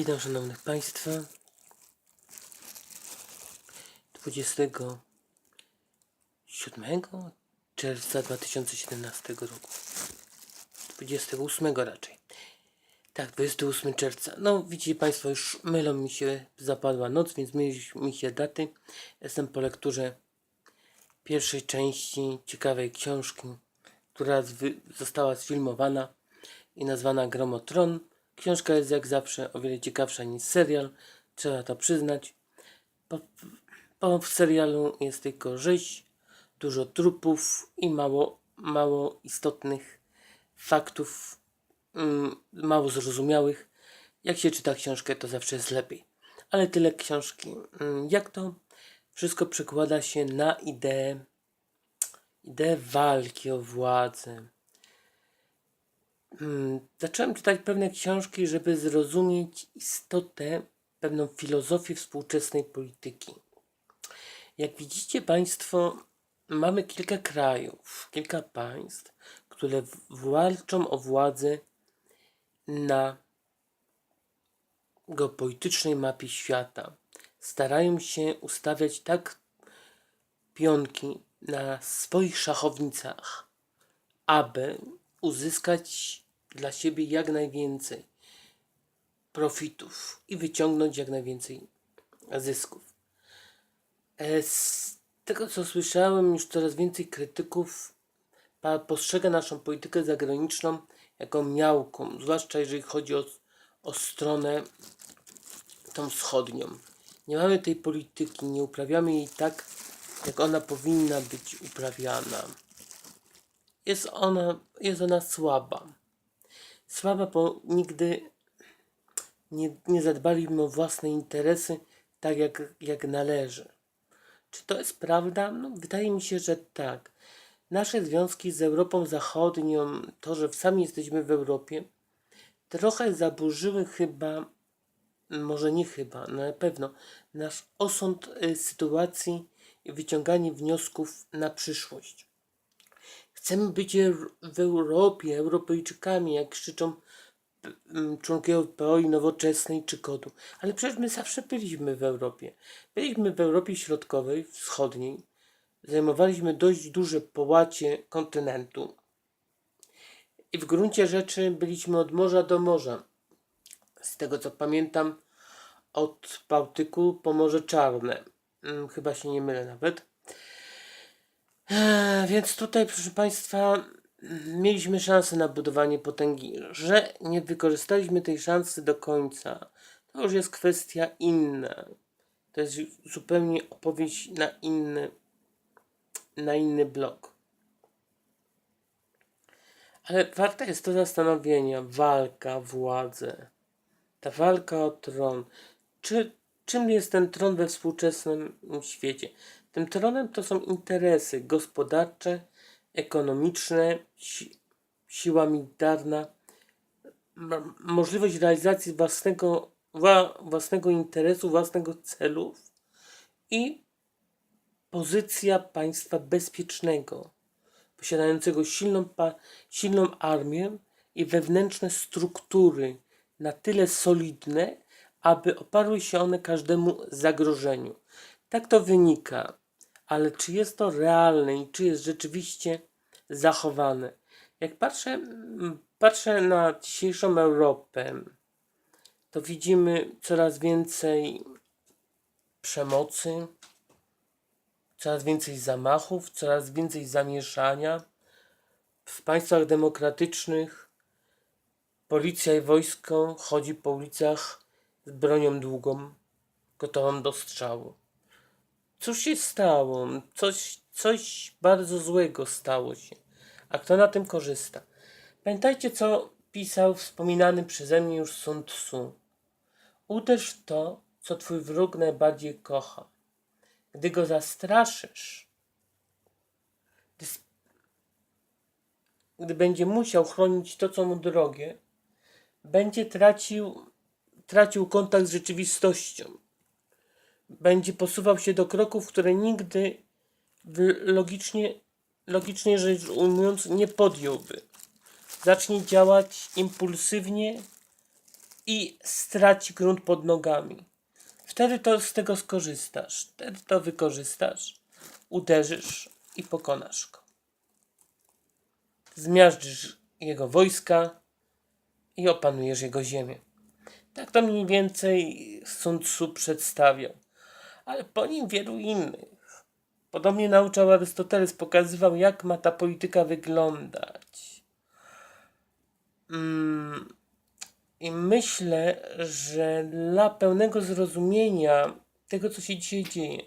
Witam szanownych Państwa. 27 czerwca 2017 roku. 28 raczej. Tak, 28 czerwca. No, widzicie Państwo, już mylą mi się, zapadła noc, więc myli mi się daty. Jestem po lekturze pierwszej części ciekawej książki, która została sfilmowana i nazwana Gromotron. Książka jest jak zawsze o wiele ciekawsza niż serial, trzeba to przyznać. Po, po w serialu jest tylko rzeź, dużo trupów i mało, mało istotnych faktów, mm, mało zrozumiałych. Jak się czyta książkę, to zawsze jest lepiej. Ale tyle książki. Mm, Jak to wszystko przekłada się na ideę, ideę walki o władzę. Mm, Zacząłem czytać pewne książki, żeby zrozumieć istotę, pewną filozofię współczesnej polityki. Jak widzicie Państwo, mamy kilka krajów, kilka państw, które walczą o władzę na geopolitycznej mapie świata. Starają się ustawiać tak pionki na swoich szachownicach, aby uzyskać dla siebie jak najwięcej profitów i wyciągnąć jak najwięcej zysków. E, Z tego co słyszałem, już coraz więcej krytyków postrzega naszą politykę zagraniczną jako miałką, zwłaszcza jeżeli chodzi o, o stronę tą wschodnią. Nie mamy tej polityki, nie uprawiamy jej tak, jak ona powinna być uprawiana. Jest ona, jest ona słaba. Słaba, bo nigdy nie, nie zadbaliśmy o własne interesy tak, jak, jak należy. Czy to jest prawda? No, wydaje mi się, że tak. Nasze związki z Europą Zachodnią, to, że sami jesteśmy w Europie, trochę zaburzyły chyba, może nie chyba, no na pewno, nasz osąd y, sytuacji i wyciąganie wniosków na przyszłość. Chcemy być w Europie, Europejczykami, jak krzyczą p- m, członkowie PO i Nowoczesnej czy KODU. Ale przecież my zawsze byliśmy w Europie. Byliśmy w Europie Środkowej, Wschodniej. Zajmowaliśmy dość duże połacie kontynentu. I w gruncie rzeczy byliśmy od morza do morza. Z tego co pamiętam, od Bałtyku po Morze Czarne. Mm, Chyba się nie mylę nawet. Eee, Więc tutaj, proszę Państwa, mieliśmy szansę na budowanie potęgi. Że nie wykorzystaliśmy tej szansy do końca, to już jest kwestia inna. To jest zupełnie opowieść na inny, na inny blok. Ale warta jest to zastanowienia. Walka, władze. Ta walka o tron. Czy, czym jest ten tron we współczesnym świecie? Tym tronem to są interesy gospodarcze, ekonomiczne, si siła militarna, możliwość realizacji własnego, wła, własnego interesu, własnego celów i pozycja państwa bezpiecznego, posiadającego silną, silną armię i wewnętrzne struktury na tyle solidne, aby oparły się one każdemu zagrożeniu. Tak to wynika, ale czy jest to realne i czy jest rzeczywiście zachowane? Jak patrzę, mm, patrzę na dzisiejszą Europę, to widzimy coraz więcej przemocy, coraz więcej zamachów, coraz więcej zamieszania. W państwach demokratycznych policja i wojsko chodzi po ulicach z bronią długą, gotową do strzału. Cóż się stało? Coś, coś bardzo złego stało się. A kto na tym korzysta? Pamiętajcie, co pisał wspominany przeze mnie już Sun Tzu. Uderz w to, co twój wróg najbardziej kocha. Gdy go zastraszysz, gdy, gdy będzie musiał chronić to, co mu drogie, będzie tracił, tracił kontakt z rzeczywistością. Będzie posuwał się do kroków, które nigdy logicznie, logicznie rzecz ujmując nie podjąłby. Zacznie działać impulsywnie i straci grunt pod nogami. Wtedy to z tego skorzystasz, wtedy to wykorzystasz, uderzysz i pokonasz go. Zmiażdżysz jego wojska i opanujesz jego ziemię. Tak to mniej więcej Sun Tzu przedstawiał, ale po nim wielu innych. Podobnie nauczał Arystoteles, pokazywał, jak ma ta polityka wyglądać. Mm, I myślę, że dla pełnego zrozumienia tego, co się dzisiaj dzieje,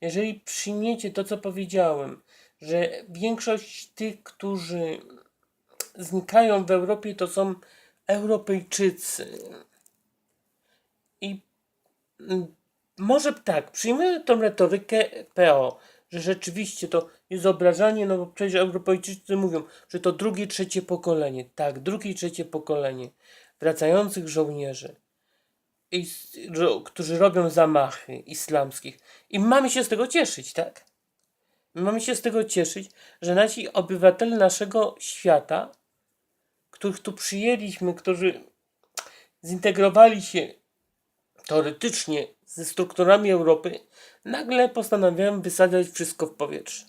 jeżeli przyjmiecie to, co powiedziałem, że większość tych, którzy znikają w Europie, to są Europejczycy. I może tak, przyjmiemy tą retorykę PO, że rzeczywiście to jest obrażanie, no bo przecież Europejczycy mówią, że to drugie, trzecie pokolenie. Tak, drugie trzecie pokolenie wracających żołnierzy, i, którzy robią zamachy islamskich. I mamy się z tego cieszyć, tak? Mamy się z tego cieszyć, że nasi obywatele naszego świata, których tu przyjęliśmy, którzy zintegrowali się teoretycznie ze strukturami Europy, nagle postanawiają wysadzać wszystko w powietrze.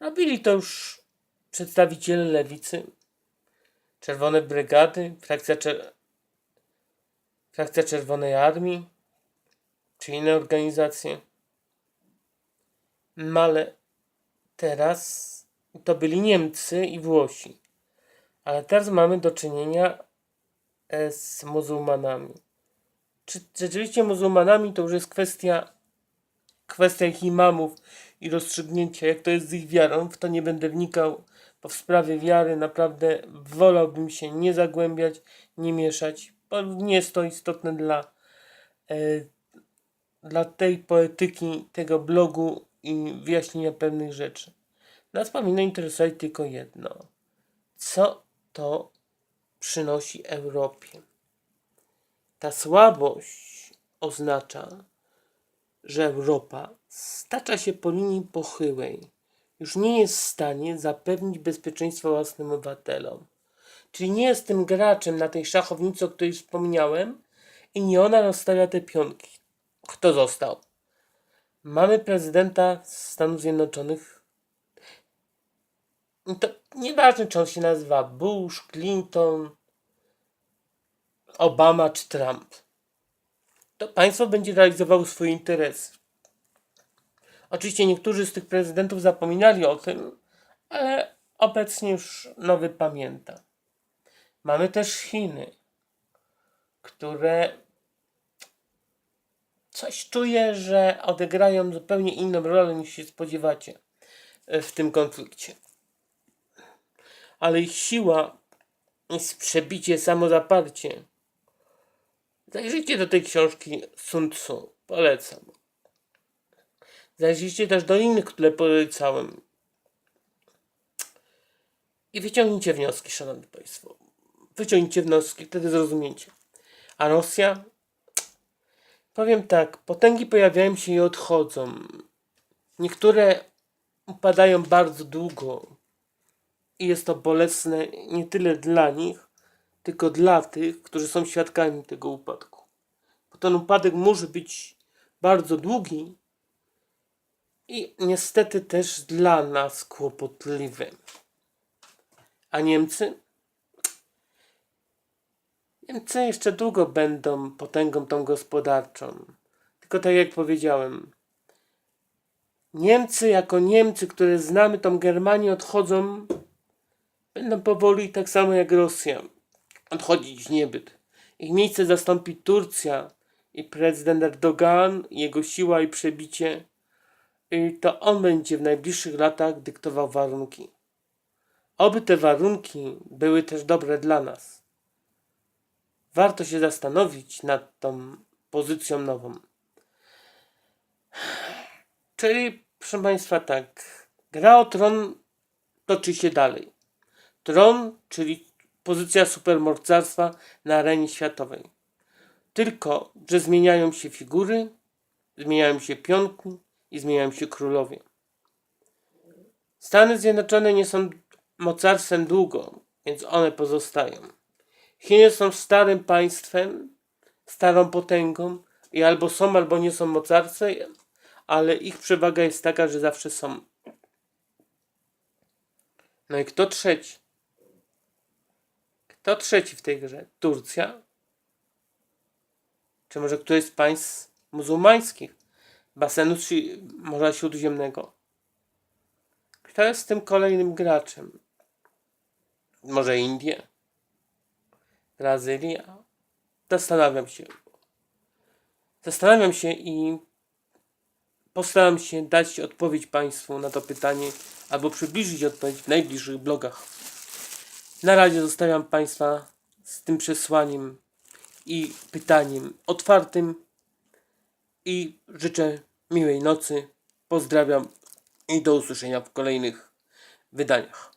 Robili to już przedstawiciele lewicy, Czerwone Brygady, frakcja, czer... frakcja Czerwonej Armii, czy inne organizacje. No ale teraz to byli Niemcy i Włosi. Ale teraz mamy do czynienia z muzułmanami. Czy rzeczywiście muzułmanami to już jest kwestia, kwestia ich imamów i rozstrzygnięcia, jak to jest z ich wiarą. W to nie będę wnikał, bo w sprawie wiary naprawdę wolałbym się nie zagłębiać, nie mieszać, bo nie jest to istotne dla, e, dla tej poetyki, tego blogu i wyjaśnienia pewnych rzeczy. Nas powinno interesować tylko jedno. Co to przynosi Europie? Ta słabość oznacza, że Europa stacza się po linii pochyłej. Już nie jest w stanie zapewnić bezpieczeństwa własnym obywatelom. Czyli nie jest tym graczem na tej szachownicy, o której wspomniałem i nie ona rozstawia te pionki. Kto został? Mamy prezydenta Stanów Zjednoczonych. To nieważne, czy on się nazywa Bush, Clinton, Obama czy Trump. To państwo będzie realizowało swoje interesy. Oczywiście niektórzy z tych prezydentów zapominali o tym, ale obecnie już nowy pamięta. Mamy też Chiny, które coś czuję, że odegrają zupełnie inną rolę niż się spodziewacie e, w tym konflikcie. Ale ich siła jest przebicie, samozaparcie. Zajrzyjcie do tej książki Sun Tzu. Polecam. Zajrzyjcie też do innych, które polecałem. I wyciągnijcie wnioski, szanowni państwo. Wyciągnijcie wnioski, wtedy zrozumiecie. A Rosja? Powiem tak, potęgi pojawiają się i odchodzą. Niektóre upadają bardzo długo. I jest to bolesne nie tyle dla nich, tylko dla tych, którzy są świadkami tego upadku. Bo ten upadek może być bardzo długi i niestety też dla nas kłopotliwy. A Niemcy? Niemcy jeszcze długo będą potęgą tą gospodarczą. Tylko tak jak powiedziałem, Niemcy jako Niemcy, które znamy tą Germanię, odchodzą, będą powoli tak samo jak Rosja odchodzić niebyt. Ich miejsce zastąpi Turcja i prezydent Erdogan, jego siła i przebicie. I to on będzie w najbliższych latach dyktował warunki. Oby te warunki były też dobre dla nas. Warto się zastanowić nad tą pozycją nową. Czyli, proszę Państwa, tak. Gra o tron toczy się dalej. Tron, czyli pozycja supermocarstwa na arenie światowej. Tylko, że zmieniają się figury, zmieniają się pionki i zmieniają się królowie. Stany Zjednoczone nie są mocarstwem długo, więc one pozostają. Chiny są starym państwem, starą potęgą i albo są, albo nie są mocarstwem, ale ich przewaga jest taka, że zawsze są. No i kto trzeci? Kto trzeci w tej grze? Turcja? Czy może któreś z państw muzułmańskich? Basenu Śri- Morza Śródziemnego? Kto jest tym kolejnym graczem? Może Indie? Brazylia? Zastanawiam się. Zastanawiam się i postaram się dać odpowiedź Państwu na to pytanie, albo przybliżyć odpowiedź w najbliższych blogach. Na razie zostawiam Państwa z tym przesłaniem i pytaniem otwartym i życzę miłej nocy. Pozdrawiam i do usłyszenia w kolejnych wydaniach.